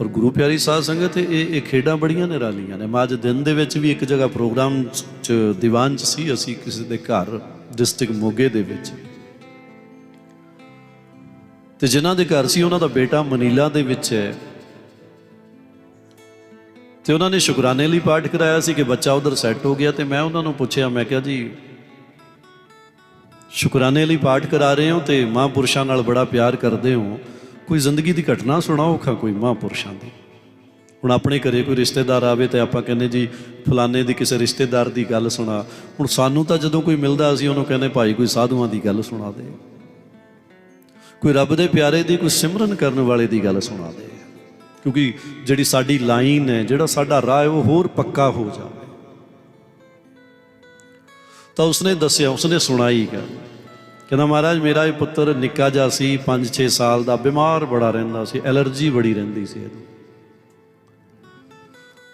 ਔਰ ਗੁਰੂ ਪਿਆਰੀ ਸਾਧ ਸੰਗਤ, ਇਹ ਇਹ ਖੇਡਾਂ ਬੜੀਆਂ ਨਿਰਾਲੀਆਂ ਨੇ। ਮੈਂ ਅੱਜ ਦਿਨ ਦੇ ਵਿੱਚ ਵੀ ਇੱਕ ਜਗ੍ਹਾ ਪ੍ਰੋਗਰਾਮ ਚ ਦੀਵਾਨ ਚ ਸੀ, ਅਸੀਂ ਕਿਸੇ ਦੇ ਘਰ, ਡਿਸਟ੍ਰਿਕਟ ਮੋਗੇ ਦੇ ਵਿੱਚ। ਤੇ ਜਿਨ੍ਹਾਂ ਦੇ ਘਰ ਸੀ, ਉਹਨਾਂ ਦਾ ਬੇਟਾ ਮਨੀਲਾ ਦੇ ਵਿੱਚ ਹੈ। ਤੇ ਉਹਨਾਂ ਨੇ ਸ਼ੁਕਰਾਨੇ ਲਈ ਪਾਠ ਕਰਾਇਆ ਸੀ ਕਿ ਬੱਚਾ ਉਧਰ ਸੈੱਟ ਹੋ ਗਿਆ ਤੇ ਮੈਂ ਉਹਨਾਂ ਨੂੰ ਪੁੱਛਿਆ, ਮੈਂ ਕਿਹਾ ਜੀ, ਸ਼ੁਕਰਾਨੇ ਲਈ ਪਾਠ ਕਰਾ ਰਹੇ ਹੋ ਤੇ ਮਹਾਂਪੁਰਸ਼ਾਂ ਨਾਲ ਬੜਾ ਪਿਆਰ ਕਰਦੇ ਹੋ। ਕੋਈ ਜ਼ਿੰਦਗੀ ਦੀ ਘਟਨਾ ਸੁਣਾਓ ਔਖਾ ਕੋਈ ਮਹਾਂਪੁਰਸ਼ਾਂ ਦੀ। ਹੁਣ ਆਪਣੇ ਘਰੇ ਕੋਈ ਰਿਸ਼ਤੇਦਾਰ ਆਵੇ ਤੇ ਆਪਾਂ ਕਹਿੰਦੇ ਜੀ, ਫਲਾਣੇ ਦੀ ਕਿਸੇ ਰਿਸ਼ਤੇਦਾਰ ਦੀ ਗੱਲ ਸੁਣਾ। ਹੁਣ ਸਾਨੂੰ ਤਾਂ ਜਦੋਂ ਕੋਈ ਮਿਲਦਾ ਅਸੀਂ ਉਹਨੂੰ ਕਹਿੰਦੇ, ਭਾਈ ਕੋਈ ਸਾਧੂਆਂ ਦੀ ਗੱਲ ਸੁਣਾ ਦੇ। ਕੋਈ ਰੱਬ ਦੇ ਪਿਆਰੇ ਦੀ, ਕੋਈ ਸਿਮਰਨ ਕਰਨ ਵਾਲੇ ਦੀ ਗੱਲ ਸੁਣਾ ਦੇ। ਕਿਉਂਕਿ ਜਿਹੜੀ ਸਾਡੀ ਲਾਈਨ ਹੈ, ਜਿਹੜਾ ਸਾਡਾ ਰਾਹ ਹੈ, ਉਹ ਹੋਰ ਪੱਕਾ ਹੋ ਜਾਵੇ। ਤਾਂ ਉਸਨੇ ਦੱਸਿਆ, ਉਸਨੇ ਸੁਣਾਈ ਗੱਲ। ਕਹਿੰਦਾ ਮਹਾਰਾਜ, ਮੇਰਾ ਇਹ ਪੁੱਤਰ ਨਿੱਕਾ ਜਿਹਾ ਸੀ 5-6 ਸਾਲ ਦਾ, ਬਿਮਾਰ ਬੜਾ ਰਹਿੰਦਾ ਸੀ, ਐਲਰਜੀ ਬੜੀ ਰਹਿੰਦੀ ਸੀ ਇਹਨੂੰ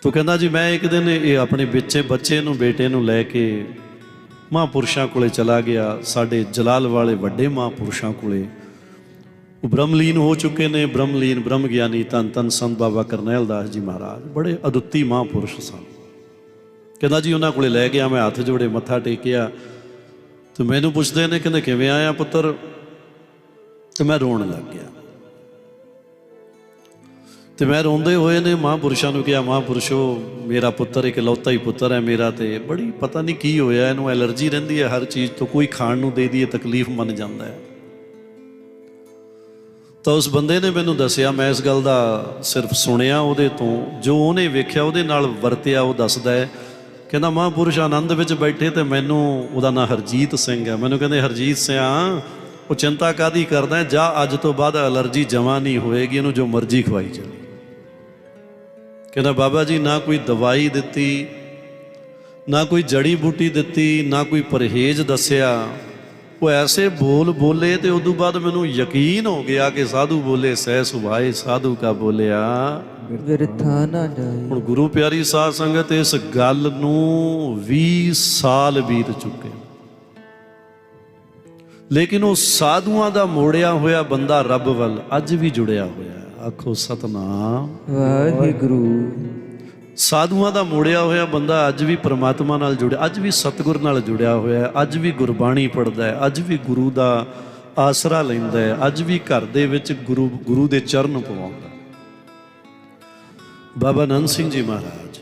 ਤੋ ਕਹਿੰਦਾ ਜੀ, ਮੈਂ ਇੱਕ ਦਿਨ ਇਹ ਆਪਣੇ ਬੱਚੇ ਬੱਚੇ ਨੂੰ, ਬੇਟੇ ਨੂੰ ਲੈ ਕੇ ਮਹਾਂਪੁਰਸ਼ਾਂ ਕੋਲੇ ਚਲਾ ਗਿਆ। ਸਾਡੇ ਜਲਾਲ ਵਾਲੇ ਵੱਡੇ ਮਹਾਂਪੁਰਸ਼ਾਂ ਕੋਲੇ। ਉਹ ਬ੍ਰਹਮਲੀਨ ਹੋ ਚੁੱਕੇ ਨੇ, ਬ੍ਰਹਮਲੀਨ ਬ੍ਰਹਮ ਗਿਆਨੀ ਧੰਨ ਧੰਨ ਸੰਤ ਬਾਬਾ ਕਰਨੈਲ ਦਾਸ ਜੀ ਮਹਾਰਾਜ, ਬੜੇ ਅਦੁੱਤੀ ਮਹਾਂਪੁਰਸ਼ ਸਨ। ਕਹਿੰਦਾ ਜੀ, ਉਹਨਾਂ ਕੋਲੇ ਲੈ ਗਿਆ, ਮੈਂ ਹੱਥ ਜੋੜੇ ਮੱਥਾ ਟੇਕਿਆ। ਤੇ ਮੈਨੂੰ ਪੁੱਛਦੇ ਨੇ ਕਹਿੰਦੇ ਕਿਵੇਂ ਆਇਆ ਪੁੱਤਰ? ਤੇ ਮੈਂ ਰੋਣ ਲੱਗ ਗਿਆ। ਤੇ ਮੈਂ ਰੋਂਦੇ ਹੋਏ ਨੇ ਮਹਾਂਪੁਰਸ਼ਾਂ ਨੂੰ ਕਿਹਾ, ਮਹਾਂਪੁਰਸ਼ੋ, ਮੇਰਾ ਪੁੱਤਰ ਇੱਕ ਲੌਤਾ ਹੀ ਪੁੱਤਰ ਹੈ ਮੇਰਾ ਤੇ ਬੜੀ ਪਤਾ ਨਹੀਂ ਕੀ ਹੋਇਆ, ਇਹਨੂੰ ਐਲਰਜੀ ਰਹਿੰਦੀ ਹੈ, ਹਰ ਚੀਜ਼ ਤੋਂ ਕੋਈ ਖਾਣ ਨੂੰ ਦੇ ਦਈਏ, ਤਕਲੀਫ ਮੰਨ ਜਾਂਦਾ ਹੈ। ਤਾਂ ਉਸ ਬੰਦੇ ਨੇ ਮੈਨੂੰ ਦੱਸਿਆ, ਮੈਂ ਇਸ ਗੱਲ ਦਾ ਸਿਰਫ ਸੁਣਿਆ ਉਹਦੇ ਤੋਂ, ਜੋ ਉਹਨੇ ਵੇਖਿਆ ਉਹਦੇ ਨਾਲ ਵਰਤਿਆ, ਉਹ ਦੱਸਦਾ ਹੈ ਕਹਿੰਦਾ ਮਹਾਂਪੁਰਸ਼ ਆਨੰਦ ਵਿੱਚ ਬੈਠੇ ਤੇ ਮੈਨੂੰ ਉਹਦਾ ਨਾਂ ਹਰਜੀਤ ਸਿੰਘ ਹੈ। ਮੈਨੂੰ ਕਹਿੰਦੇ, ਹਰਜੀਤ ਸਿਆ, ਉਹ ਚਿੰਤਾ ਕਾਦੀ ਕਰਦਾ ਹੈ? ਜਾ, ਅੱਜ ਤੋਂ ਬਾਅਦ ਅਲਰਜੀ ਜਮਾ ਨਹੀਂ ਹੋਏਗੀ, ਇਹਨੂੰ ਜੋ ਮਰਜ਼ੀ ਖਵਾਈ ਚੱਲੀ। ਕਹਿੰਦਾ, ਬਾਬਾ ਜੀ, ਨਾ ਕੋਈ ਦਵਾਈ ਦਿੱਤੀ, ਨਾ ਕੋਈ ਜੜੀ ਬੂਟੀ ਦਿੱਤੀ, ਨਾ ਕੋਈ ਪਰਹੇਜ਼ ਦੱਸਿਆ। ਉਹ ਐਸੇ ਬੋਲ ਬੋਲੇ ਤੇ ਉਦੋਂ ਬਾਅਦ ਮੈਨੂੰ ਯਕੀਨ ਹੋ ਗਿਆ ਕਿ ਸਾਧੂ ਬੋਲੇ, ਸਹਿ ਸੁਭਾਏ, ਸਾਧੂ ਕਾ ਬੋਲਿਆ। ਵਿਰਥਾ ਨਾ ਜਾਏ। ਹੁਣ ਗੁਰੂ ਪਿਆਰੀ ਸਾਧ ਸੰਗਤ ਇਸ ਗੱਲ ਨੂੰ 20 ਸਾਲ ਬੀਤ ਚੁੱਕੇ ਲੇਕਿਨ ਉਹ ਸਾਧੂਆਂ ਦਾ ਮੋੜਿਆ ਹੋਇਆ ਬੰਦਾ ਰੱਬ ਵੱਲ ਅੱਜ ਵੀ ਜੁੜਿਆ ਹੋਇਆ ਆਖੋ ਸਤਨਾਮ। ਵਾਹਿਗੁਰੂ। ਸਾਧੂਆਂ ਦਾ ਮੋੜਿਆ ਹੋਇਆ ਬੰਦਾ ਅੱਜ ਵੀ ਪ੍ਰਮਾਤਮਾ ਨਾਲ ਜੁੜਿਆ ਅੱਜ ਵੀ ਸਤਿਗੁਰ ਨਾਲ ਜੁੜਿਆ ਹੋਇਆ ਹੈ ਅੱਜ ਵੀ ਗੁਰਬਾਣੀ ਪੜ੍ਹਦਾ ਹੈ ਅੱਜ ਵੀ ਗੁਰੂ ਦਾ ਆਸਰਾ ਲੈਂਦਾ ਹੈ ਅੱਜ ਵੀ ਘਰ ਦੇ ਵਿੱਚ ਗੁਰੂ ਗੁਰੂ ਦੇ ਚਰਨ ਪਵਾਉਂਦਾ। ਬਾਬਾ ਆਨੰਦ ਸਿੰਘ ਜੀ ਮਹਾਰਾਜ।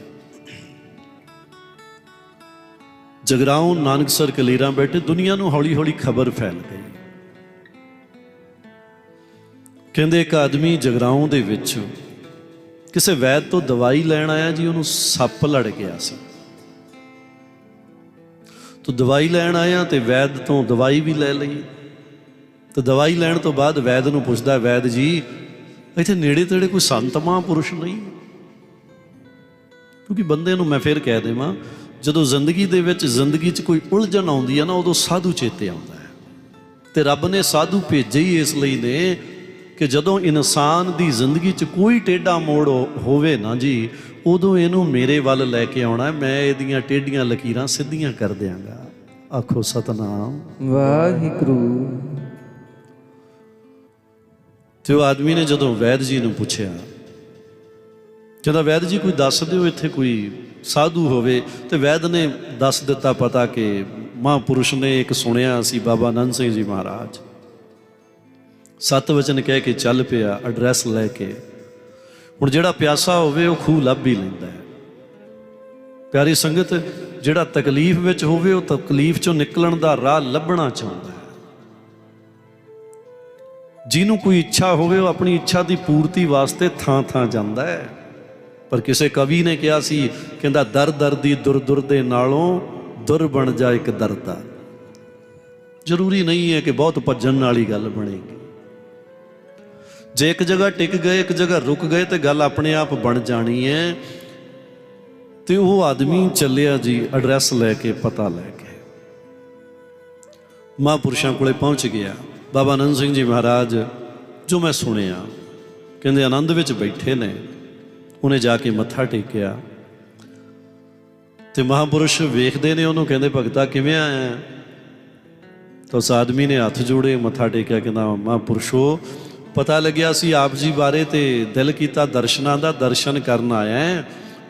ਜਗਰਾਉਂ ਨਾਨਕਸਰ ਕਲੀਰਾਂ ਬੈਠੇ ਦੁਨੀਆ ਨੂੰ ਹੌਲੀ ਹੌਲੀ ਖਬਰ ਫੈਲ ਗਈ। ਕਹਿੰਦੇ ਇੱਕ ਆਦਮੀ ਜਗਰਾਉਂ ਦੇ ਵਿੱਚ ਕਿਸੇ ਵੈਦ ਤੋਂ ਦਵਾਈ ਲੈਣ ਆਇਆ ਜੀ, ਉਹਨੂੰ ਸੱਪ ਲੜ ਗਿਆ ਸੀ। ਤੋ ਦਵਾਈ ਲੈਣ ਆਇਆ ਤੇ ਵੈਦ ਤੋਂ ਦਵਾਈ ਵੀ ਲੈ ਲਈ। ਤੇ ਦਵਾਈ ਲੈਣ ਤੋਂ ਬਾਅਦ ਵੈਦ ਨੂੰ ਪੁੱਛਦਾ, ਵੈਦ ਜੀ, ਇੱਥੇ ਨੇੜੇ ਤੇੜੇ ਕੋਈ ਸੰਤ ਮਹਾਂਪੁਰਸ਼ ਨਹੀਂ? ਕਿਉਂਕਿ ਬੰਦੇ ਨੂੰ ਮੈਂ ਫਿਰ ਕਹਿ ਦੇਵਾਂ ਜਦੋਂ ਜ਼ਿੰਦਗੀ ਦੇ ਵਿੱਚ ਜ਼ਿੰਦਗੀ 'ਚ ਕੋਈ ਉਲਝਣ ਆਉਂਦੀ ਹੈ ਨਾ ਉਦੋਂ ਸਾਧੂ ਚੇਤੇ ਆਉਂਦਾ ਹੈ। ਤੇ ਰੱਬ ਨੇ ਸਾਧੂ ਭੇਜੇ ਹੀ ਇਸ ਲਈ ਨੇ ਕਿ ਜਦੋਂ ਇਨਸਾਨ ਦੀ ਜ਼ਿੰਦਗੀ 'ਚ ਕੋਈ ਟੇਢਾ ਮੋੜ ਹੋਵੇ ਨਾ ਜੀ ਉਦੋਂ ਇਹਨੂੰ ਮੇਰੇ ਵੱਲ ਲੈ ਕੇ ਆਉਣਾ। ਮੈਂ ਇਹਦੀਆਂ ਟੇਢੀਆਂ ਲਕੀਰਾਂ ਸਿੱਧੀਆਂ ਕਰ ਦਿਆਂਗਾ। ਆਖੋ ਸਤਨਾਮ। ਵਾਹਿਗੁਰੂ। ਤੇ ਉਹ ਆਦਮੀ ਨੇ ਜਦੋਂ ਵੈਦ ਜੀ ਨੂੰ ਪੁੱਛਿਆ ਕਹਿੰਦਾ ਵੈਦ ਜੀ ਕੋਈ ਦੱਸ ਦਿਓ ਇੱਥੇ ਕੋਈ ਸਾਧੂ ਹੋਵੇ ਤੇ ਵੈਦ ਨੇ ਦੱਸ ਦਿੱਤਾ ਪਤਾ ਕਿ ਮਹਾਂਪੁਰਸ਼ ਨੇ ਇੱਕ ਸੁਣਿਆ ਸੀ ਬਾਬਾ ਆਨੰਦ ਸਿੰਘ ਜੀ ਮਹਾਰਾਜ। ਸਤ ਵਚਨ ਕਹਿ ਕੇ ਚੱਲ ਪਿਆ ਐਡਰੈਸ ਲੈ ਕੇ। ਹੁਣ ਜਿਹੜਾ ਪਿਆਸਾ ਹੋਵੇ ਉਹ ਖੂਹ ਲੱਭ ਹੀ ਲੈਂਦਾ ਹੈ। ਪਿਆਰੀ ਸੰਗਤ, ਜਿਹੜਾ ਤਕਲੀਫ ਵਿੱਚ ਹੋਵੇ ਉਹ ਤਕਲੀਫ ਚੋਂ ਨਿਕਲਣ ਦਾ ਰਾਹ ਲੱਭਣਾ ਚਾਹੁੰਦਾ ਹੈ। ਜਿਹਨੂੰ ਕੋਈ ਇੱਛਾ ਹੋਵੇ ਉਹ ਆਪਣੀ ਇੱਛਾ ਦੀ ਪੂਰਤੀ ਵਾਸਤੇ ਥਾਂ ਥਾਂ ਜਾਂਦਾ ਹੈ। ਪਰ ਕਿਸੇ ਕਵੀ ਨੇ ਕਿਹਾ ਸੀ, ਕਹਿੰਦਾ ਦਰ ਦਰ ਦੀ ਦੁਰ ਦੁਰ ਦੇ ਨਾਲੋਂ ਦੁਰ ਬਣ ਜਾ ਇੱਕ ਦਰਦਾ ਜ਼ਰੂਰੀ ਨਹੀਂ ਹੈ ਕਿ ਬਹੁਤ ਭੱਜਣ ਵਾਲੀ ਗੱਲ ਬਣੇਗੀ। ਜੇ ਇੱਕ ਜਗ੍ਹਾ ਟਿਕ ਗਏ, ਇੱਕ ਜਗ੍ਹਾ ਰੁਕ ਗਏ, ਤੇ ਗੱਲ ਆਪਣੇ ਆਪ ਬਣ ਜਾਣੀ ਹੈ। ਤੇ ਉਹ ਆਦਮੀ ਚੱਲਿਆ ਜੀ ਐਡਰੈਸ ਲੈ ਕੇ, ਪਤਾ ਲੈ ਕੇ। ਮਹਾਂਪੁਰਸ਼ਾਂ ਕੋਲੇ ਪਹੁੰਚ ਗਿਆ। ਬਾਬਾ ਅਨੰਦ ਸਿੰਘ ਜੀ ਮਹਾਰਾਜ, ਜੋ ਮੈਂ ਸੁਣਿਆ, ਕਹਿੰਦੇ ਆਨੰਦ ਵਿੱਚ ਬੈਠੇ ਨੇ। ਉਹਨੇ ਜਾ ਕੇ ਮੱਥਾ ਟੇਕਿਆ। ਤੇ ਮਹਾਂਪੁਰਸ਼ ਵੇਖਦੇ ਨੇ ਉਹਨੂੰ, ਕਹਿੰਦੇ, ਭਗਤਾ, ਕਿਵੇਂ ਆਇਆ ਤਾਂ ਉਸ ਆਦਮੀ ਨੇ ਹੱਥ ਜੋੜੇ, ਮੱਥਾ ਟੇਕਿਆ, ਕਹਿੰਦਾ, ਮਹਾਂਪੁਰਸ਼ੋ, ਪਤਾ ਲੱਗਿਆ ਸੀ ਆਪ ਜੀ ਬਾਰੇ ਤੇ ਦਿਲ ਕੀਤਾ ਦਰਸ਼ਨਾਂ ਦਾ ਦਰਸ਼ਨ ਕਰਨ ਆਇਆ ਹੈ।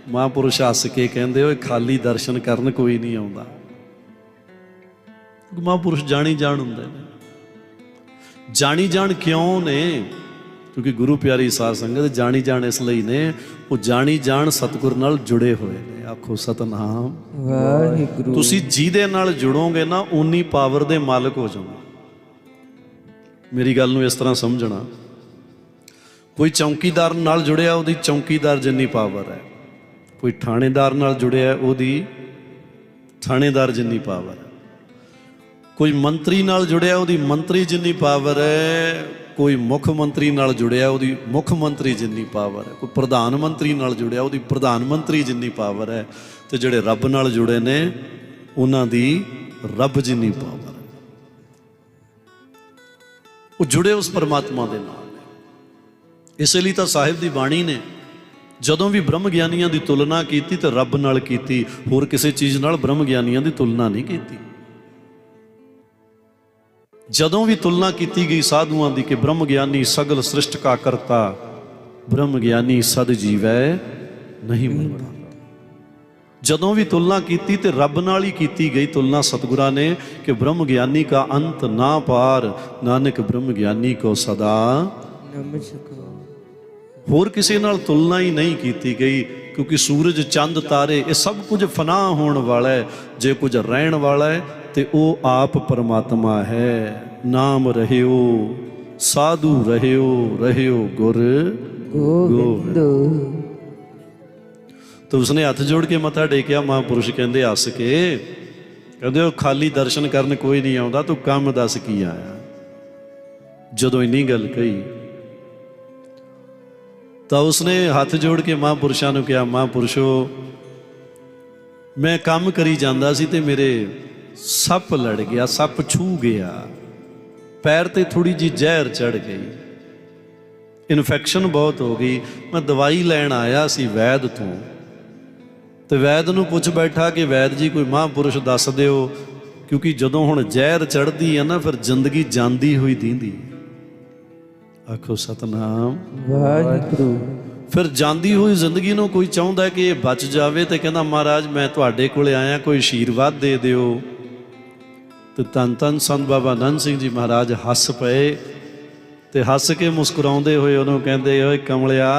ਮਹਾਂਪੁਰਸ਼ ਹੱਸ ਕੇ ਕਹਿੰਦੇ, ਓਏ, ਖਾਲੀ ਦਰਸ਼ਨ ਕਰਨ ਕੋਈ ਨਹੀਂ ਆਉਂਦਾ। ਮਹਾਂਪੁਰਸ਼ ਜਾਣੀ ਜਾਣ ਹੁੰਦੇ ਨੇ। ਜਾਣੀ ਜਾਣ ਕਿਉਂ ਨੇ? ਕਿਉਂਕਿ ਗੁਰੂ ਪਿਆਰੀ ਸਾਧ ਸੰਗਤ ਜਾਣੀ ਜਾਣ ਇਸ ਲਈ ਨੇ ਉਹ ਜਾਣੀ ਜਾਣ ਸਤਿਗੁਰ ਨਾਲ ਜੁੜੇ ਹੋਏ ਨੇ। ਆਖੋ ਸਤਨਾਮ। ਵਾਹਿਗੁਰੂ। ਤੁਸੀਂ ਜਿਹਦੇ ਨਾਲ ਜੁੜੋਗੇ ਨਾ ਉਨੀ ਪਾਵਰ ਦੇ ਮਾਲਕ ਹੋ ਜਾਓਗੇ। ਮੇਰੀ ਗੱਲ ਨੂੰ ਇਸ ਤਰ੍ਹਾਂ ਸਮਝਣਾ। ਕੋਈ ਚੌਕੀਦਾਰ ਨਾਲ ਜੁੜਿਆ ਉਹਦੀ ਚੌਕੀਦਾਰ ਜਿੰਨੀ ਪਾਵਰ ਹੈ। ਕੋਈ ਥਾਣੇਦਾਰ ਨਾਲ ਜੁੜਿਆ ਉਹਦੀ ਥਾਣੇਦਾਰ ਜਿੰਨੀ ਪਾਵਰ ਹੈ। ਕੋਈ ਮੰਤਰੀ ਨਾਲ ਜੁੜਿਆ ਉਹਦੀ ਮੰਤਰੀ ਜਿੰਨੀ ਪਾਵਰ ਹੈ ਕੋਈ ਮੁੱਖ ਮੰਤਰੀ ਨਾਲ ਜੁੜਿਆ, ਉਹਦੀ ਮੁੱਖ ਮੰਤਰੀ ਜਿੰਨੀ ਪਾਵਰ ਹੈ, ਕੋਈ ਪ੍ਰਧਾਨ ਮੰਤਰੀ ਨਾਲ ਜੁੜਿਆ, ਉਹਦੀ ਪ੍ਰਧਾਨ ਮੰਤਰੀ ਜਿੰਨੀ ਪਾਵਰ ਹੈ, ਤੇ ਜਿਹੜੇ ਰੱਬ ਨਾਲ ਜੁੜੇ ਨੇ, ਉਹਨਾਂ ਦੀ ਰੱਬ ਜਿੰਨੀ ਪਾਵਰ ਹੈ। ਉਹ ਜੁੜੇ ਉਸ ਪਰਮਾਤਮਾ ਦੇ ਨਾਲ ਨੇ। ਇਸੇ ਲਈ ਤਾਂ ਸਾਹਿਬ ਦੀ ਬਾਣੀ ਨੇ, ਜਦੋਂ ਵੀ ਬ੍ਰਹਮ ਗਿਆਨੀਆਂ ਦੀ ਤੁਲਨਾ ਕੀਤੀ ਤੇ ਰੱਬ ਨਾਲ ਕੀਤੀ, ਹੋਰ ਕਿਸੇ ਚੀਜ਼ ਨਾਲ ਬ੍ਰਹਮ ਗਿਆਨੀਆਂ ਦੀ ਤੁਲਨਾ ਨਹੀਂ ਕੀਤੀ। ਜਦੋਂ ਵੀ ਤੁਲਨਾ ਕੀਤੀ ਗਈ ਸਾਧੂਆਂ ਦੀ ਕਿ ਬ੍ਰਹਮ ਗਿਆਨੀ ਸਗਲ ਸ੍ਰਿਸ਼ਟ ਕਾ ਕਰਤਾ ਬ੍ਰਹਮ ਗਿਆਨੀ ਸਦ ਜੀਵੈ ਨਹੀਂ ਮਰਦਾ। ਜਦੋਂ ਵੀ ਤੁਲਨਾ ਕੀਤੀ ਤੇ ਰੱਬ ਨਾਲ ਹੀ ਕੀਤੀ ਗਈ ਤੁਲਨਾ ਸਤਿਗੁਰਾਂ ਨੇ ਕਿ ਬ੍ਰਹਮ ਗਿਆਨੀ ਕਾ ਅੰਤ ਨਾ ਪਾਰ ਨਾਨਕ ਬ੍ਰਹਮ ਗਿਆਨੀ ਕੋ ਸਦਾ ਨਮਸਕਾਰ ਹੋਰ ਕਿਸੇ ਨਾਲ ਤੁਲਨਾ ਹੀ ਨਹੀਂ ਕੀਤੀ ਗਈ ਕਿਉਂਕਿ ਸੂਰਜ ਚੰਦ ਤਾਰੇ ਇਹ ਸਭ ਕੁਝ ਫਨਾ ਹੋਣ ਵਾਲਾ ਹੈ ਜੇ ਕੁਝ ਰਹਿਣ ਵਾਲਾ ਹੈ ਤੇ ਉਹ ਆਪ ਪਰਮਾਤਮਾ ਹੈ। ਨਾਮ ਰਹਿਓ, ਸਾਧੂ ਰਹਿਓ ਰਹਿਓ ਗੁਰ ਗੋਬਿੰਦ। ਤੇ ਉਸਨੇ ਹੱਥ ਜੋੜ ਕੇ ਮੱਥਾ ਟੇਕਿਆ, ਮਹਾਂਪੁਰਸ਼ ਕਹਿੰਦੇ, ਹੱਸ ਕੇ। ਕਹਿੰਦੇ, ਉਹ ਖਾਲੀ ਦਰਸ਼ਨ ਕਰਨ ਕੋਈ ਨਹੀਂ ਆਉਂਦਾ, ਤੂੰ ਕੰਮ ਦੱਸ ਕੀ ਆਇਆ? ਜਦੋਂ ਇੰਨੀ ਗੱਲ ਕਹੀ, ਤਾਂ ਉਸਨੇ ਹੱਥ ਜੋੜ ਕੇ ਮਹਾਂਪੁਰਸ਼ਾਂ ਨੂੰ ਕਿਹਾ, ਮਹਾਂਪੁਰਸ਼ੋ, ਮੈਂ ਕੰਮ ਕਰੀ ਜਾਂਦਾ ਸੀ ਤੇ ਮੇਰੇ ਸੱਪ ਲੜ ਗਿਆ ਸੱਪ ਛੂ ਗਿਆ। ਪੈਰ ਤੇ ਥੋੜੀ ਜੀ ਜ਼ਹਿਰ ਚੜ ਗਈ। ਇਨਫੈਕਸ਼ਨ ਬਹੁਤ ਹੋ ਗਈ। ਮੈਂ ਦਵਾਈ ਲੈਣ ਆਇਆ ਸੀ ਵੈਦ ਤੋਂ। ਤੇ ਵੈਦ ਨੂੰ ਪੁੱਛ ਬੈਠਾ ਕਿ ਵੈਦ ਜੀ ਕੋਈ ਮਹਾਂਪੁਰਸ਼ ਦੱਸ ਦਿਓ ਕਿਉਂਕਿ ਜਦੋਂ ਹੁਣ ਜ਼ਹਿਰ ਚੜਦੀ ਹੈ ਨਾ ਫਿਰ ਜ਼ਿੰਦਗੀ ਜਾਂਦੀ ਹੋਈ ਦੀਂਦੀ। ਆਖੋ ਸਤਨਾਮ। ਵਾਹਿਗੁਰੂ। ਫਿਰ ਜਾਂਦੀ ਹੋਈ ਜ਼ਿੰਦਗੀ ਨੂੰ ਕੋਈ ਚਾਹੁੰਦਾ ਕਿ ਇਹ ਬਚ ਜਾਵੇ ਤੇ ਕਹਿੰਦਾ ਮਹਾਰਾਜ ਮੈਂ ਤੁਹਾਡੇ ਕੋਲੇ ਆਇਆ ਕੋਈ ਆਸ਼ੀਰਵਾਦ ਦੇ ਦਿਓ। ਤੇ ਤਨ ਤਨ ਸੰਤ ਬਾਬਾ ਨੰਦ ਸਿੰਘ ਜੀ ਮਹਾਰਾਜ ਹੱਸ ਪਏ ਤੇ ਹੱਸ ਕੇ ਮੁਸਕਰਾਉਂਦੇ ਹੋਏ ਉਹਨੂੰ ਕਹਿੰਦੇ, ਓਏ ਕਮਲਿਆ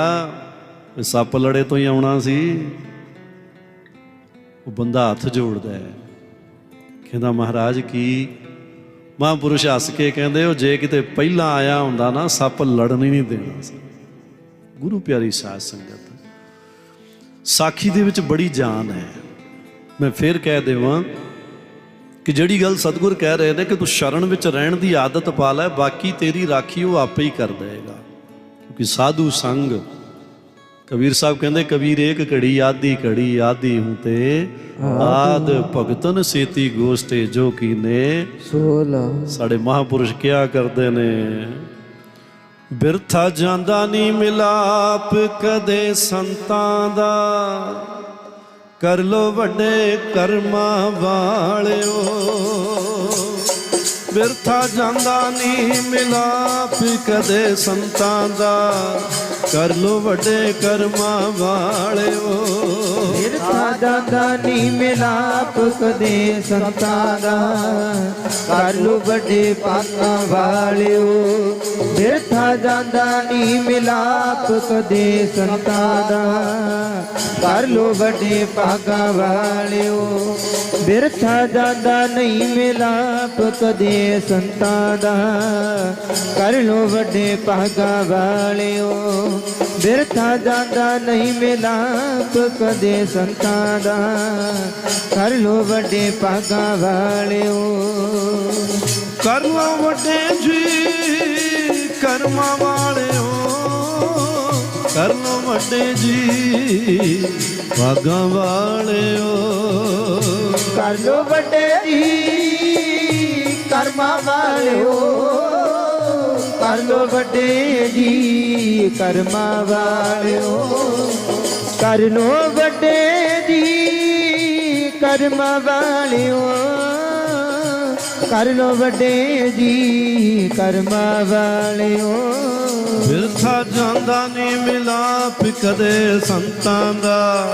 ਸੱਪ ਲੜੇ ਤੋਂ ਹੀ ਆਉਣਾ ਸੀ। ਉਹ ਬੰਦਾ ਹੱਥ ਜੋੜਦਾ ਹੈ। ਕਹਿੰਦਾ, ਮਹਾਰਾਜ ਕੀ? ਮਹਾਂਪੁਰਸ਼ ਹੱਸ ਕੇ ਕਹਿੰਦੇ, ਉਹ ਜੇ ਕਿਤੇ ਪਹਿਲਾਂ ਆਇਆ ਹੁੰਦਾ ਨਾ, ਸੱਪ ਲੜਨ ਹੀ ਨਹੀਂ ਦੇਣਾ ਸੀ। ਗੁਰੂ ਪਿਆਰੀ ਸਾਧ ਸੰਗਤ, ਸਾਖੀ ਦੇ ਵਿੱਚ ਬੜੀ ਜਾਨ ਹੈ। ਮੈਂ ਫਿਰ ਕਹਿ ਦੇਵਾਂ ਕਿ ਜਿਹੜੀ ਗੱਲ ਸਤਿਗੁਰ ਕਹਿ ਰਹੇ ਨੇ ਕਿ ਤੂੰ ਸ਼ਰਨ ਵਿੱਚ ਰਹਿਣ ਦੀ ਆਦਤ ਪਾ ਲੈ ਬਾਕੀ ਤੇਰੀ ਰਾਖੀ ਉਹ ਆਪੇ ਹੀ ਕਰ ਦੇਗਾ ਕਿਉਂਕਿ ਸਾਧੂ ਸੰਗ ਕਬੀਰ ਸਾਹਿਬ ਕਹਿੰਦੇ ਕਬੀਰ ਏਕ ਘੜੀ ਆਦੀ ਘੜੀ ਆਦੀ ਹੂੰ ਤੇ ਆਦ ਭਗਤਨ ਸੇਤੀ ਗੋਸਤੇ ਜੋ ਕੀਨੇ ਸੋਲਾ। ਸਾਡੇ ਮਹਾਪੁਰਸ਼ ਕਿਹਾ ਕਰਦੇ ਨੇ? ਬਿਰਥਾ ਜਾਂਦਾ ਨਹੀਂ ਮਿਲਾਪ ਕਦੇ ਸੰਤਾਂ ਦਾ। ਕਰ ਲੋ ਵੱਡੇ ਕਰਮਾਂ ਵਾਲਿਓ। ਵਿਰਥਾ ਜਾਂਦਾ ਨਹੀਂ ਮਿਲਾਪ ਕਦੇ ਸੰਤਾਂ ਦਾ। ਕਰ ਲੋ ਵੱਡੇ ਕਰਮਾਂ ਵਾਲਿਓ। ਵਿਰਥਾ ਜਾਂਦਾ ਨਹੀਂ ਮਿਲਾਪ ਕਦੇ ਸੰਤਾਂ ਦਾ। ਕਰ ਲੋ ਵੱਡੇ ਪਾਕਾਂ ਵਾਲਿਓ, ਬਿਰਥਾ ਜਾਂਦਾ ਨਹੀਂ ਮਿਲਾਪ ਕਦੇ ਸੰਤਾਂ ਦਾ। ਕਰ ਲੋ ਵੱਡੇ ਪਾਕਾਂ ਵਾਲਿਓ, ਬਿਰਥਾ ਜਾਂਦਾ ਨਹੀਂ ਮਿਲਾਪ ਕਦੇ ਸੰਤਾਂ ਦਾ। ਕਰ ਲੋ ਵੱਡੇ ਭਾਗਾਂ ਵਾਲਿਓ, ਬਿਰਥਾ ਜਾਂਦਾ ਨਹੀਂ ਮਿਲਾਪ ਕਦੇ ਸੰਤਾਂ ਦਾ। ਕਰ ਲੋ ਵੱਡੇ ਭਾਗਾਂ ਵਾਲਿਓ। ਕਰ ਵੱਡੇ ਜੀ, ਕਰਮਾਂ ਵਾਲਿਓ ਕਰ ਵੱਡੇ ਜੀ ਭਾਗਾਂ ਵਾਲਿਓ। ਕਰ ਵੱਡੇ ਜੀ, ਕਰਮਾਂ ਵਾਲਿਓ ਕਰ ਵੱਡੇ ਜੀ, ਕਰਮਾਂ ਵਾਲਿਓ। ਕਰ ਵੱਡੇ ਜੀ, ਕਰਮਾਂ ਵਾਲਿਓ। ਕਰ ਲੋ ਵੱਡੇ ਜੀ ਕਰਮਾ ਵਾਲਿਓ। ਵਿਰਥਾ ਜਾਂਦਾ ਨਹੀਂ ਮਿਲਾਪ ਕਦੇ ਸੰਤਾਂ ਦਾ।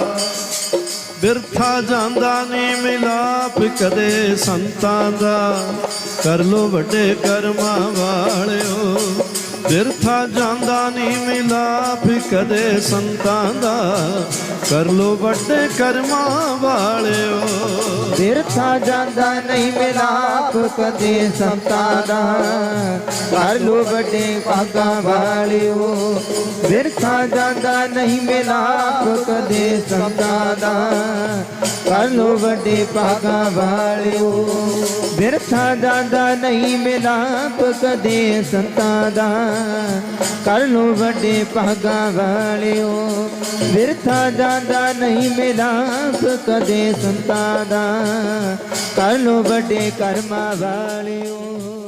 ਬਿਰਥਾ ਜਾਂਦਾ ਨਹੀਂ ਮਿਲਾਪ ਕਦੇ ਸੰਤਾਂ ਦਾ। ਕਰ ਲੋ ਵੱਡੇ ਕਰਮਾਂ ਵਾਲਿਓ। ਬਿਰਥਾ ਜਾਂਦਾ ਨਹੀਂ ਮਿਲਾਪ ਕਦੇ ਸੰਤਾਂ ਦਾ। ਕਰ ਲੋ ਵੱਡੇ ਕਰਮਾਂ ਵਾਲਿਓ। ਬਿਰਥਾ ਜਾਂਦਾ ਨਹੀਂ ਮਿਲਾਪ ਕਦੇ ਸੰਤਾਂ ਦਾ। ਕਰ ਲੋ ਵੱਡੇ ਭਾਗਾਂ ਵਾਲਿਓ। ਬਿਰਥਾ ਜਾਂਦਾ ਨਹੀਂ ਮਿਲਾਪ ਕਦੇ ਸੰਤਾਂ ਦਾ। ਕਰ ਲੋ ਵੱਡੇ ਭਾਗਾਂ ਵਾਲਿਓ, ਬਿਰਥਾ ਜਾਂਦਾ ਨਹੀਂ ਮਿਲਾਪ ਕਦੇ ਸੰਤਾਂ ਦਾ। ਕਰ ਲੋ ਵੱਡੇ ਭਾਗਾਂ ਵਾਲਿਓ, ਬਿਰਥਾ ਜਾਂਦਾ ਨਹੀਂ ਮਿਲਾਪ ਕਦੇ ਸੰਤਾਂ ਦਾ। ਕਰ ਲੋ ਵੱਡੇ ਕਰਮਾਂ ਵਾਲਿਓ।